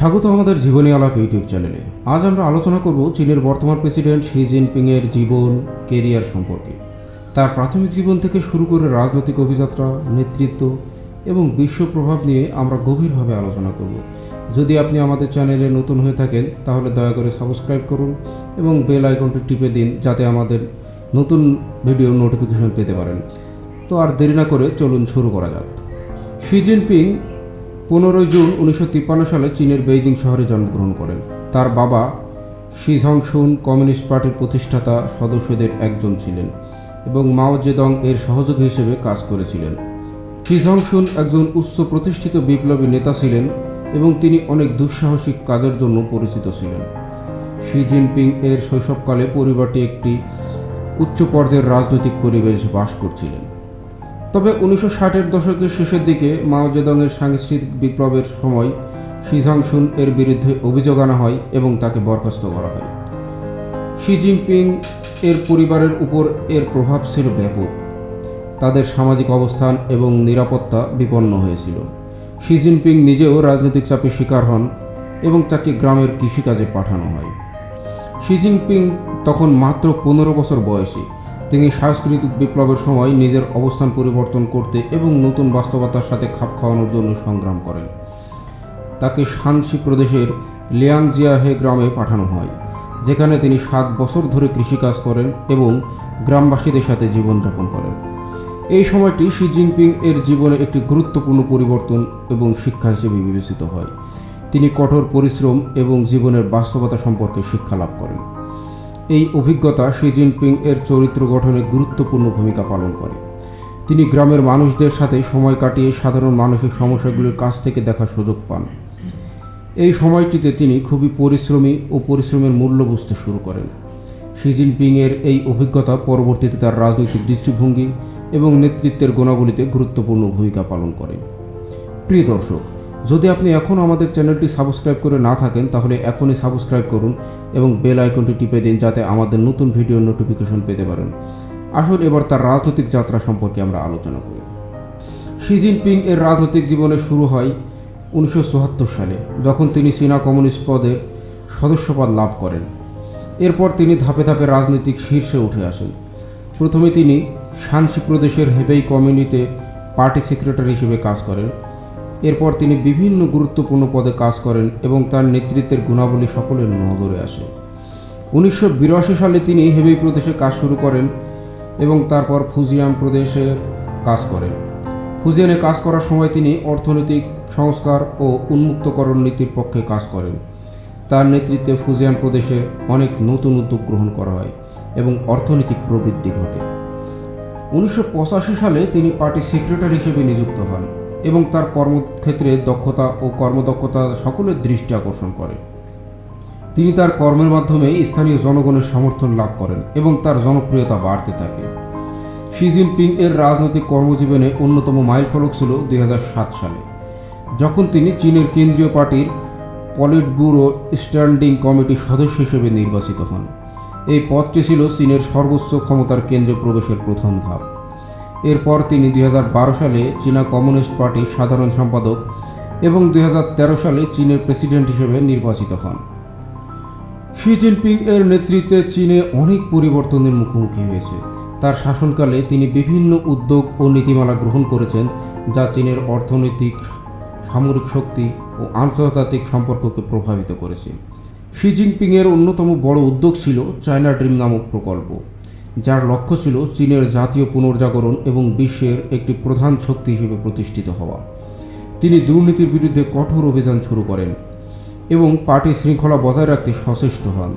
স্বাগত আমাদের জীবনী আলাপ ইউটিউব চ্যানেলে। আজ আমরা আলোচনা করব চীনের বর্তমান প্রেসিডেন্ট শি জিনপিং এর জীবন, কেরিয়ার সম্পর্কে। তার প্রাথমিক জীবন থেকে শুরু করে রাজনৈতিক অভিযাত্রা, নেতৃত্ব এবং বিশ্ব প্রভাব নিয়ে আমরা গভীরভাবে আলোচনা করব। যদি আপনি আমাদের চ্যানেলে নতুন হয়ে থাকেন, তাহলে দয়া করে সাবস্ক্রাইব করুন এবং বেল আইকনটি টিপে দিন যাতে আমাদের নতুন ভিডিওর নোটিফিকেশন পেতে পারেন। তো আর দেরি না করে চলুন শুরু করা যাক। শি জিনপিং পনেরোই জুন উনিশশো তিপ্পান্ন সালে চীনের বেইজিং শহরে জন্মগ্রহণ করেন। তার বাবা শি ঝংশুন কমিউনিস্ট পার্টির প্রতিষ্ঠাতা সদস্যদের একজন ছিলেন এবং মাও জেদং এর সহযোগী হিসেবে কাজ করেছিলেন। শি ঝংশুন একজন উচ্চ প্রতিষ্ঠিত বিপ্লবী নেতা ছিলেন এবং তিনি অনেক দুঃসাহসিক কাজের জন্য পরিচিত ছিলেন। শি জিনপিং এর শৈশবকালে পরিবারটি একটি উচ্চ পর্যায়ের রাজনৈতিক পরিবেশ বাস করছিলেন। তবে উনিশশো ষাটের দশকের শেষের দিকে মাও জেদংয়ের সাংস্কৃতিক বিপ্লবের সময় শিঝাংশুন এর বিরুদ্ধে অভিযোগ আনা হয় এবং তাকে বরখাস্ত করা হয়। শি জিনপিং এর পরিবারের উপর এর প্রভাব ছিল ব্যাপক। তাদের সামাজিক অবস্থান এবং নিরাপত্তা বিপন্ন হয়েছিল। শি জিনপিং নিজেও রাজনৈতিক চাপে শিকার হন এবং তাকে গ্রামের কৃষিকাজে পাঠানো হয়। শি জিনপিং তখন মাত্র পনেরো বছর বয়সী। তিনি সাংস্কৃতিক বিপ্লবের সময় নিজের অবস্থান পরিবর্তন করতে এবং নতুন বাস্তবতার সাথে খাপ খাওয়ানোর জন্য সংগ্রাম করেন। তাকে শানসি প্রদেশের লিয়াংজিয়াহে গ্রামে পাঠানো হয়, যেখানে তিনি সাত বছর ধরে কৃষিকাজ করেন এবং গ্রামবাসীদের সাথে জীবনযাপন করেন। এই সময়টি শি জিনপিং এর জীবনে একটি গুরুত্বপূর্ণ পরিবর্তন এবং শিক্ষা হিসেবে বিবেচিত হয়। তিনি কঠোর পরিশ্রম এবং জীবনের বাস্তবতা সম্পর্কে শিক্ষা লাভ করেন। এই অভিজ্ঞতা শি জিনপিং এর চরিত্র গঠনে গুরুত্বপূর্ণ ভূমিকা পালন করে। তিনি গ্রামের মানুষদের সাথে সময় কাটিয়ে সাধারণ মানসিক সমস্যাগুলির কাছ থেকে দেখার সুযোগ পান। এই সময়টিতে তিনি খুবই পরিশ্রমী ও পরিশ্রমের মূল্য বুঝতে শুরু করেন। শি জিনপিংয়ের এই অভিজ্ঞতা পরবর্তীতে তার রাজনৈতিক দৃষ্টিভঙ্গি এবং নেতৃত্বের গুণাবলীতে গুরুত্বপূর্ণ ভূমিকা পালন করে। প্রিয় দর্শক যদি আপনি এখনও আমাদের চ্যানেলটি সাবস্ক্রাইব করে না থাকেন, তাহলে এখনই সাবস্ক্রাইব করুন এবং বেল আইকনটি টিপে দিন যাতে আমাদের নতুন ভিডিওর নোটিফিকেশন পেতে পারেন। আসুন এবার তার রাজনৈতিক যাত্রা সম্পর্কে আমরা আলোচনা করি। শি জিনপিং এর রাজনৈতিক জীবনে শুরু হয় উনিশশো চুয়াত্তর সালে, যখন তিনি চীনা কমিউনিস্ট পদের সদস্যপদ লাভ করেন। এরপর তিনি ধাপে ধাপে রাজনৈতিক শীর্ষে উঠে আসেন। প্রথমে তিনি শানসি প্রদেশের হেবেই কমিউনিতে পার্টি সেক্রেটারি হিসেবে কাজ করেন। এরপর তিনি বিভিন্ন গুরুত্বপূর্ণ পদে কাজ করেন এবং তার নেতৃত্বের গুণাবলী সকলের নজরে আসে। উনিশশো বিরাশি সালে তিনি হেবেই প্রদেশে কাজ শুরু করেন এবং তারপর ফুজিয়াম প্রদেশে কাজ করেন। ফুজিয়ানে কাজ করার সময় তিনি অর্থনৈতিক সংস্কার ও উন্মুক্তকরণ নীতির পক্ষে কাজ করেন। তার নেতৃত্বে ফুজিয়ান প্রদেশে অনেক নতুন উদ্যোগ গ্রহণ করা হয় এবং অর্থনৈতিক প্রবৃদ্ধি ঘটে। উনিশশো পঁচাশি সালে তিনি পার্টি সেক্রেটারি হিসেবে নিযুক্ত হন। এবং তার কর্মক্ষেত্রে দক্ষতা ও কর্মদক্ষতা সকলের দৃষ্টি আকর্ষণ করে। তিনি তার কর্মের মাধ্যমে স্থানীয় জনগণের সমর্থন লাভ করেন এবং তার জনপ্রিয়তা বাড়তে থাকে। শি জিনপিং এর রাজনৈতিক কর্মজীবনে অন্যতম মাইলফলক ছিল দুই হাজার সাত সালে, যখন তিনি চীনের কেন্দ্রীয় পার্টির পলিট ব্যুরো স্ট্যান্ডিং কমিটির সদস্য হিসেবে নির্বাচিত হন। এই পদটি ছিল চীনের সর্বোচ্চ ক্ষমতার কেন্দ্রে প্রবেশের প্রথম ধাপ। এরপর তিনি দুই হাজার বারো সালে চীনা কমিউনিস্ট পার্টির সাধারণ সম্পাদক এবং দুই হাজার তেরো সালে চীনের প্রেসিডেন্ট হিসেবে নির্বাচিত হন। শি জিনপিং এর নেতৃত্বে চীনে অনেক পরিবর্তনের মুখোমুখি হয়েছে। তার শাসনকালে তিনি বিভিন্ন উদ্যোগ ও নীতিমালা গ্রহণ করেছেন যা চীনের অর্থনৈতিক, সামরিক শক্তি ও আন্তর্জাতিক সম্পর্ককে প্রভাবিত করেছে। শি জিনপিংয়ের অন্যতম বড় উদ্যোগ ছিল চায়না ড্রিম নামক প্রকল্প। যার লক্ষ্য ছিল চীনের জাতীয় পুনর্জাগরণ এবং বিশ্বের একটি প্রধান শক্তি হিসেবে প্রতিষ্ঠিত হওয়া। তিনি দুর্নীতির বিরুদ্ধে কঠোর অভিযান শুরু করেন এবং পার্টি শৃঙ্খলা বজায় রাখতে সচেষ্ট হন।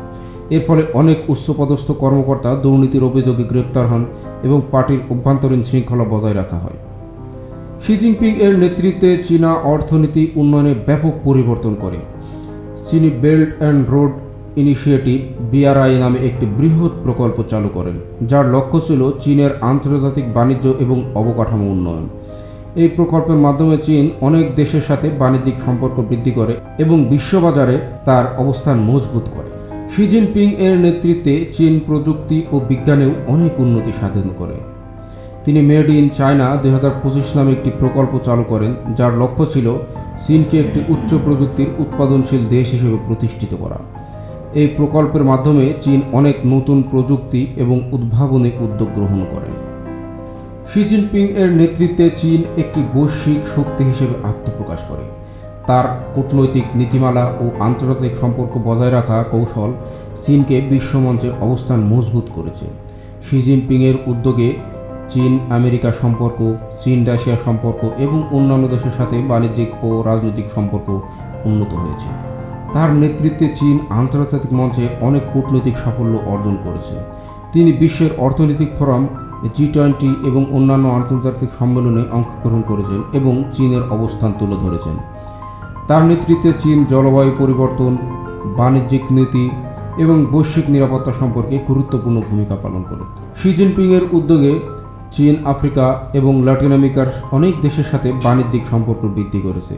এর ফলে অনেক উচ্চপদস্থ কর্মকর্তা দুর্নীতির অভিযোগে গ্রেপ্তার হন এবং পার্টির অভ্যন্তরীণ শৃঙ্খলা বজায় রাখা হয়। শি জিনপিং এর নেতৃত্বে চীনা অর্থনীতি উন্নয়নে ব্যাপক পরিবর্তন করে। চীনি belt and road initiative BRI নামে একটি বৃহৎ প্রকল্প চালু করেন, যার লক্ষ্য ছিল চীনের আন্তর্জাতিক বাণিজ্য এবং অবকাঠামো উন্নয়ন। এই প্রকল্পের মাধ্যমে চীন অনেক দেশের সাথে বাণিজ্যিক সম্পর্ক বৃদ্ধি করে এবং বিশ্ববাজারে তার অবস্থান মজবুত করে। শি জিনপিং এর নেতৃত্বে চীন প্রযুক্তি ও বিজ্ঞানেও অনেক উন্নতি সাধন করে। তিনি মেড ইন চায়না দুই হাজার পঁচিশ নামে একটি প্রকল্প চালু করেন, যার লক্ষ্য ছিল চীনকে একটি উচ্চ প্রযুক্তির উৎপাদনশীল দেশ হিসেবে প্রতিষ্ঠিত করা। এই প্রকল্পের মাধ্যমে চীন অনেক নতুন প্রযুক্তি এবং উদ্ভাবনী উদ্যোগ গ্রহণ করেন শি জিনপিং এর নেতৃত্বে চীন একটি বৈশ্বিক শক্তি হিসেবে আত্মপ্রকাশ করে। তার কূটনৈতিক নীতিমালা ও আন্তর্জাতিক সম্পর্ক বজায় রাখা কৌশল চীনকে বিশ্বমঞ্চে অবস্থান মজবুত করেছে। শি জিনপিংয়ের উদ্যোগে চীন, আমেরিকা সম্পর্ক, চীন, রাশিয়া সম্পর্ক এবং অন্যান্য দেশের সাথে বাণিজ্যিক ও রাজনৈতিক সম্পর্ক উন্নত হয়েছে। তার নেতৃত্বে চীন আন্তর্জাতিক মঞ্চে অনেক কূটনৈতিক সাফল্য অর্জন করেছে। তিনি বিশ্বের অর্থনৈতিক ফোরাম জি টোয়েন্টি এবং অন্যান্য আন্তর্জাতিক সম্মেলনে অংশগ্রহণ করেছেন এবং চীনের অবস্থান তুলে ধরেছেন। তার নেতৃত্বে চীন জলবায়ু পরিবর্তন, বাণিজ্যিক নীতি এবং বৈশ্বিক নিরাপত্তা সম্পর্কে গুরুত্বপূর্ণ ভূমিকা পালন করে। শি জিনপিংয়ের উদ্যোগে চীন, আফ্রিকা এবং ল্যাটিন আমেরিকার অনেক দেশের সাথে বাণিজ্যিক সম্পর্ক বৃদ্ধি করেছে।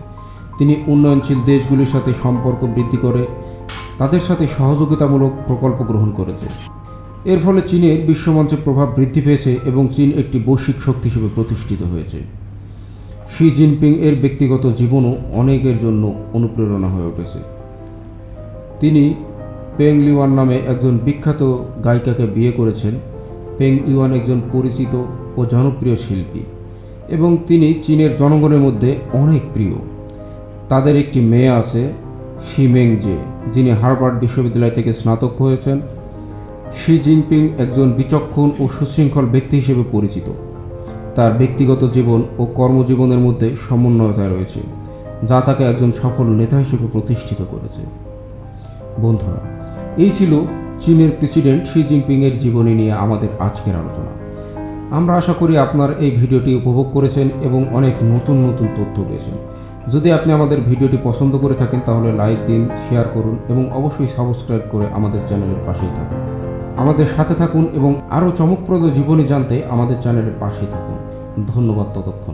তিনি উন্নয়নশীল দেশগুলির সাথে সম্পর্ক বৃদ্ধি করে তাদের সাথে সহযোগিতামূলক প্রকল্প গ্রহণ করেছে। এর ফলে চীনের বিশ্বমঞ্চে প্রভাব বৃদ্ধি পেয়েছে এবং চীন একটি বৈশ্বিক শক্তি হিসেবে প্রতিষ্ঠিত হয়েছে। শি জিনপিং এর ব্যক্তিগত জীবনও অনেকের জন্য অনুপ্রেরণা হয়ে উঠেছে। তিনি পেং লিওয়ান নামে একজন বিখ্যাত গায়িকাকে বিয়ে করেছেন। পেং ইউয়ান একজন পরিচিত ও জনপ্রিয় শিল্পী এবং তিনি চীনের জনগণের মধ্যে অনেক প্রিয়। তাদের একটি মেয়ে আছে শিমেং জে যিনি হার্ভার্ড বিশ্ববিদ্যালয় থেকে স্নাতক হয়েছেন। শি জিনপিং একজন বিচক্ষণ ও সুশৃঙ্খল ব্যক্তি হিসেবে পরিচিত। তার ব্যক্তিগত জীবন ও কর্মজীবনের মধ্যে সমন্বয়তা রয়েছে, যা তাকে একজন সফল নেতা হিসেবে প্রতিষ্ঠিত করেছে। বন্ধুরা, এই ছিল চীনের প্রেসিডেন্ট শি জিনপিংয়ের জীবনী নিয়ে আমাদের আজকের আলোচনা। আমরা আশা করি আপনার এই ভিডিওটি উপভোগ করেছেন এবং অনেক নতুন নতুন তথ্য পেয়েছেন। যদি আপনি আমাদের ভিডিওটি পছন্দ করে থাকেন, তাহলে লাইক দিন, শেয়ার করুন এবং অবশ্যই সাবস্ক্রাইব করে আমাদের চ্যানেলের পাশেই থাকুন। আমাদের সাথে থাকুন এবং আরও চমকপ্রদ জীবনী জানতে আমাদের চ্যানেলের পাশেই থাকুন। ধন্যবাদ ততক্ষণ।